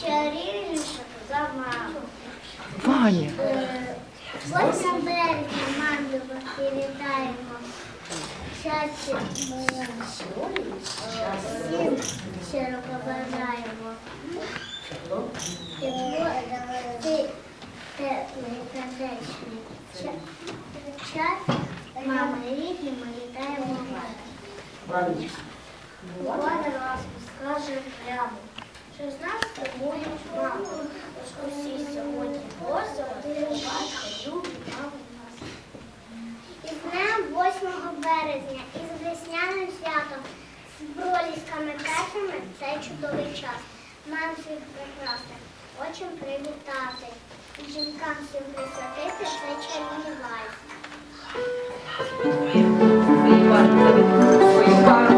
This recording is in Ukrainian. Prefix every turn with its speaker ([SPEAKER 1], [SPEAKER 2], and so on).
[SPEAKER 1] чарівніших за маму.
[SPEAKER 2] Ваня.
[SPEAKER 1] Е, 8 березня мамі ми вітаємо. Щастя, ми всім щиро побажаємо. Тепло, ти теплий, сердечний час. Мами рідні, ми вітаємо вас. Влада нас скаже прямо, що з нас формують маму. Тож усі сьогодні просимо, батько любить маму нас. І з днем 8 березня, і з весняним святом, з бролівськими першими цей чудовий час. Нам всіх прекрасних хочемо привітати. І жінкам всім присвятити.
[SPEAKER 2] Свої парки, свої парки.